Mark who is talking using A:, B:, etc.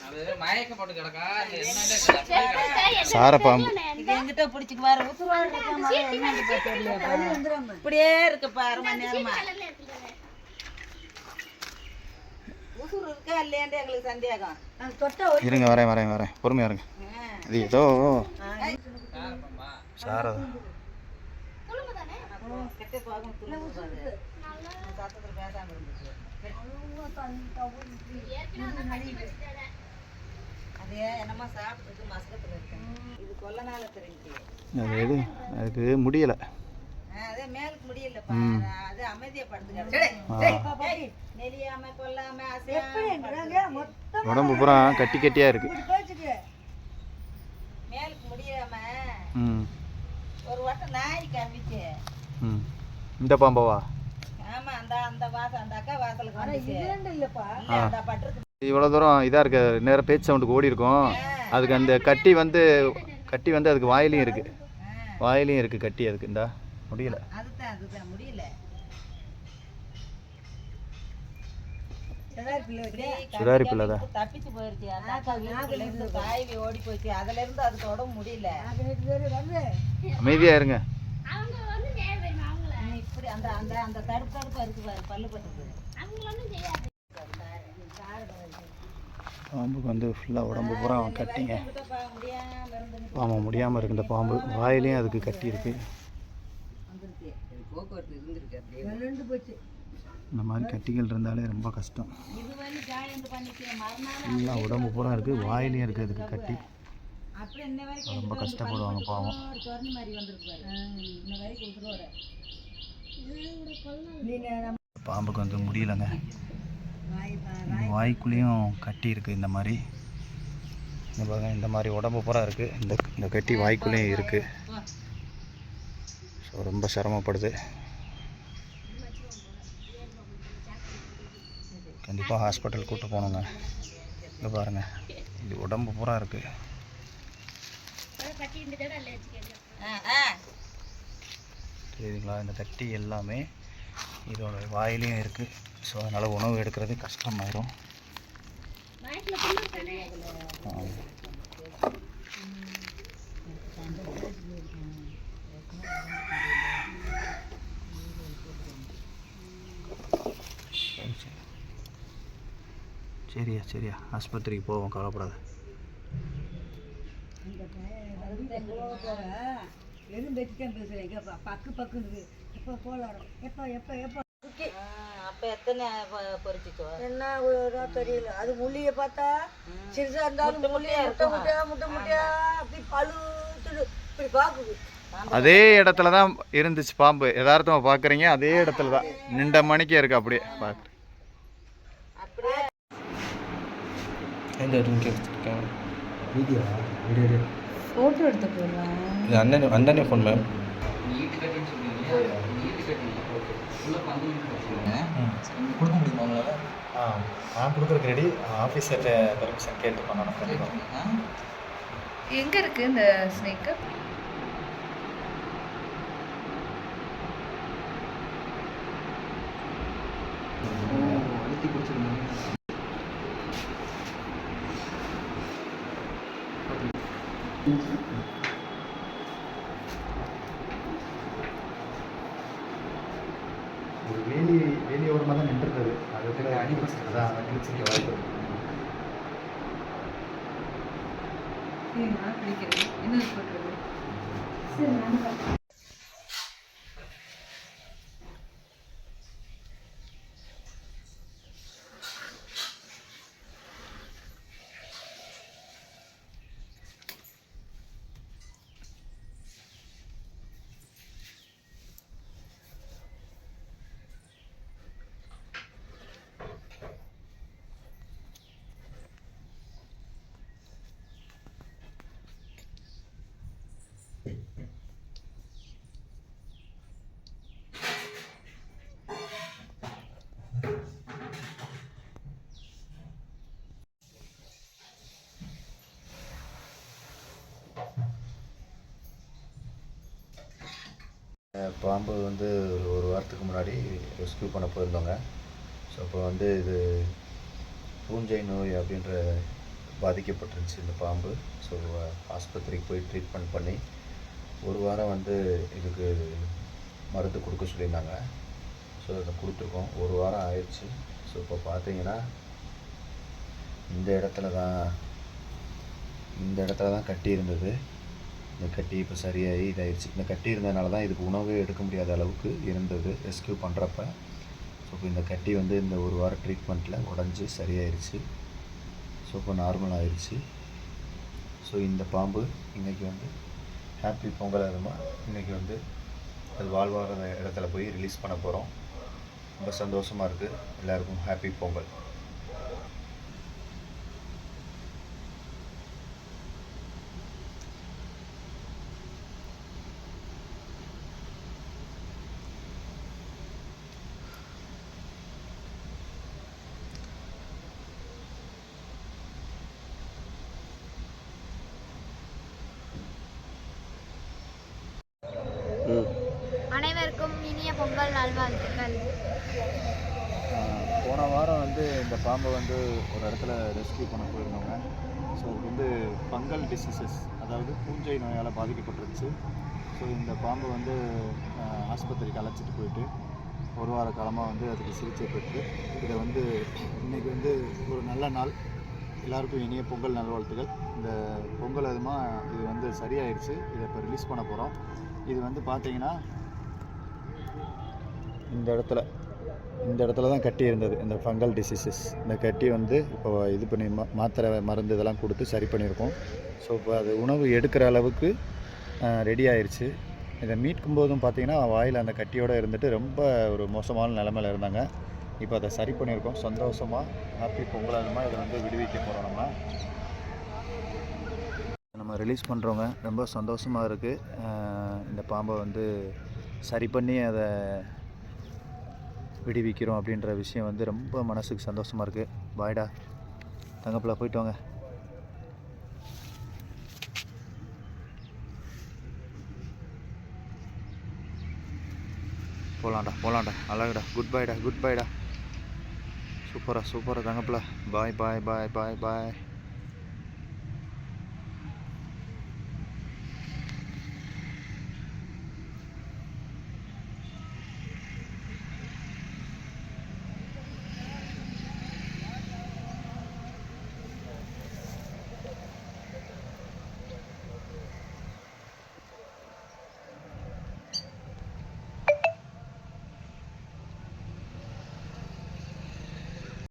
A: அது என்னன்னே
B: சாரப்பாம்பு
C: இது எங்கிட்ட பிடிச்சிக்கு வர இப்படியே இருக்கு பாரு மணி நேரமா
B: இருங்க வரேன் வரேன் வரேன். பொறுமையா இருங்க. இது ஏதோ சாரதா.
C: கெட்ட போகும் பேசாம இருந்துச்சு. அதே என்னமா சாப்பிட்டு மசக்கத்தில் இருக்கேன் இது கொல்ல நாள தெரிஞ்சு
B: அது அதுக்கு முடியலை.
C: அதே மேலுக்கு முடியலப்பா அது அமைதியா படுத்துக்கிட்டு நெலியாம கொல்லாம
B: உடம்பு பூரா கட்டி கட்டியாக இருக்கு.
C: மேலுக்கு முடியாம ஒரு வட்டம் நாய் கம்பிச்சு
B: ம். இந்த பாம்பாவா?
C: அந்த அந்த வாசல் அந்த அக்கா வாசலுக்கு வந்துச்சு. இல்லப்பா அந்த பட்டிருக்கு.
B: இவ்வளோ தூரம் இதாக இருக்கு நேரம் பேச்சு சவுண்டுக்கு ஓடி இருக்கும். அதுக்கு அந்த கட்டி வந்து கட்டி வந்து அதுக்கு வாயிலையும் இருக்கு. வாயிலையும் இருக்கு கட்டி அதுக்கு இந்தா. முடியல.
C: அதுதான் அதுதான் முடியல.
B: சுடாரி பிள்ளை தான்
C: தப்பிச்சு போயிருச்சு. தாய்வி ஓடி போச்சு. அதுல இருந்து அதுக்கு உடம்பு முடியல.
B: அமைதியாக இருங்க.
C: அந்த அந்த அந்த தடுப்பு தடுப்பா இருக்கு பாரு பல்லு பட்டுக்கு
B: பாம்புக்கு வந்து ஃபுல்லாக உடம்பு பூரா கட்டிங்க. ஆமாம் முடியாமல் இருக்கு. இந்த பாம்பு. வாயிலையும் அதுக்கு கட்டி இருக்கு இந்த மாதிரி கட்டிகள் இருந்தாலே ரொம்ப கஷ்டம். ஃபுல்லாக உடம்பு பூரா இருக்குது வாயிலையும் இருக்குது அதுக்கு கட்டி. ரொம்ப கஷ்டப்படுவாங்க பாவம். பாம்புக்கு வந்து முடியலைங்க. வாய்க்குள்ளேயும் கட்டி இருக்குது இந்த மாதிரி. இந்த பாருங்க இந்த மாதிரி உடம்பு பூரா இருக்குது இந்த இந்த கட்டி வாய்க்குள்ளேயும் இருக்குது ஸோ ரொம்ப சிரமப்படுது. கண்டிப்பாக ஹாஸ்பிட்டல் கூட்டு போகணுங்க. இங்கே பாருங்க இது உடம்பு பூரா இருக்குது தெரியுதுங்களா இந்த கட்டி எல்லாமே இதோட வாயிலையும் இருக்குது ஸோ அதனால் உணவு எடுக்கிறது கஷ்டமாயிரும். சரியா சரியா. ஆஸ்பத்திரிக்கு போவோம் கவலைப்படாத.
C: ஆ, அப்ப எத்தனை பொ- பொரிச்சிச்சோ
D: என்ன ஒரு தெரியல. அது முள்ளிய பார்த்தா சிறுசா இருந்தாலும் முட்டை முட்டையா முட்டை முட்டையா அப்படி பழுத்துடு. இப்படி பாக்குது
B: அதே இடத்துல தான் இருந்துச்சு பாம்பு. யதார்த்தமாக பார்க்குறீங்க அதே இடத்துல தான். நின்ற மணிக்கே இருக்கு அப்படியே. பார்க்குறேன்
C: அப்படியே.
A: எந்த ரூம்க்கு எடுத்துருக்கேன்?
B: வீடியோ வீடியோ
D: போட்டோ எடுத்து போடுறேன்
A: இது அண்ணன் அண்ணனே ஃபோன் மேம் கொடுக்க முடியுமா உங்களால்?
B: ஆ நான் கொடுக்குறக்கு ரெடி ஆஃபீஸர்கிட்ட பெர்மிஷன் கேட்டு பண்ணணும் கண்டிப்பாக
D: எங்க இருக்கு இந்த ஸ்னேக்கு
A: அழுத்தி பிடிச்சிருந்தேன்
B: ஒரு வேலி வேலியோரமாக தான் நின்றுருக்குது அது கூட அடிப்பட்டு அதான் அடிச்சு வாய்ப்பு இருக்கு.
D: பிடிக்கிறது என்ன போட்டுருது
B: பாம்பு வந்து ஒரு ஒரு வாரத்துக்கு முன்னாடி ரெஸ்க்யூ பண்ண போயிருந்தோங்க. ஸோ அப்போ வந்து இது பூஞ்சை நோய் அப்படின்ற பாதிக்கப்பட்டுருந்துச்சு இந்த பாம்பு. ஸோ ஆஸ்பத்திரிக்கு போய் ட்ரீட்மெண்ட் பண்ணி ஒரு வாரம் வந்து இதுக்கு மருந்து கொடுக்க சொல்லியிருந்தாங்க. ஸோ அதை கொடுத்துருக்கோம். ஒரு வாரம் ஆயிடுச்சு. ஸோ இப்போ பார்த்தீங்கன்னா இந்த இடத்துல தான் இந்த இடத்துல தான் கட்டி இருந்தது. இந்த கட்டி இப்போ சரியாகி இதாயிடுச்சு. இந்த கட்டி இருந்ததுனால தான் இதுக்கு உணவே எடுக்க முடியாத அளவுக்கு இருந்தது ரெஸ்க்யூ பண்ணுறப்ப ஸோ இப்போ இந்த கட்டி வந்து இந்த ஒரு வாரம் ட்ரீட்மெண்ட்டில் உடஞ்சி சரியாயிருச்சு. ஸோ இப்போ நார்மல் ஆயிடுச்சு ஸோ இந்த பாம்பு இன்றைக்கி வந்து ஹாப்பி பொங்கல் அதுமா இன்றைக்கி வந்து அது வாழ்வார இடத்துல போய் ரிலீஸ் பண்ண போகிறோம். ரொம்ப சந்தோஷமாக இருக்குது எல்லாருக்கும் ஹாப்பி பொங்கல் ம்
E: அனைவருக்கும் இனிய பொங்கல் நல்வாழ்த்துக்கள்
B: போன வாரம் வந்து இந்த பாம்பை வந்து ஒரு இடத்துல ரெஸ்க்யூ பண்ண போயிருந்தோங்க ஸோ இது வந்து ஃபங்கல் டிசீசஸ் அதாவது பூஞ்சை நோயால் பாதிக்கப்பட்டுருச்சு ஸோ இந்த பாம்பை வந்து ஆஸ்பத்திரிக்கு அழைச்சிட்டு போயிட்டு ஒரு வார காலமாக வந்து அதுக்கு சிகிச்சை பெற்று இதை வந்து இன்றைக்கி வந்து ஒரு நல்ல நாள். எல்லாருக்கும் இனிய பொங்கல் நல்வாழ்த்துகள் இந்த பொங்கல் அதுமாக இது வந்து சரியாயிடுச்சு இதை இப்போ ரிலீஸ் பண்ண போகிறோம் இது வந்து பார்த்திங்கன்னா இந்த இடத்துல. இந்த இடத்துல தான் கட்டி இருந்தது. இந்த ஃபங்கல் டிசீசஸ் இந்த கட்டி வந்து இப்போ இது பண்ணி மா மாத்திரை மருந்து இதெல்லாம் கொடுத்து சரி பண்ணியிருக்கோம். ஸோ இப்போ அது உணவு எடுக்கிற அளவுக்கு ரெடி ஆயிடுச்சு இதை மீட்கும் போதும் பார்த்தீங்கன்னா வாயில் அந்த கட்டியோடு இருந்துட்டு ரொம்ப ஒரு மோசமான நிலமையில இருந்தாங்க. இப்போ அதை சரி பண்ணியிருக்கோம். சந்தோஷமாக ஹாப்பி பொங்கலாகமாக இதை வந்து விடுவிக்க போகிறோம் நம்ம. நம்ம ரிலீஸ் பண்ணுறவங்க ரொம்ப சந்தோஷமாக இருக்குது இந்த பாம்பை வந்து சரி பண்ணி அதை விடுவிக்கிறோம் அப்படின்ற விஷயம் வந்து ரொம்ப மனசுக்கு சந்தோஷமாக இருக்குது பாய்டா தங்கப்பில் போயிட்டு வாங்க. போகலாம்டா போகலாம்டா அழகுடா. குட் பைடா குட் பைடா சூப்பராக சூப்பராக தங்கப்பில் பாய் பாய் பாய் பாய் பாய்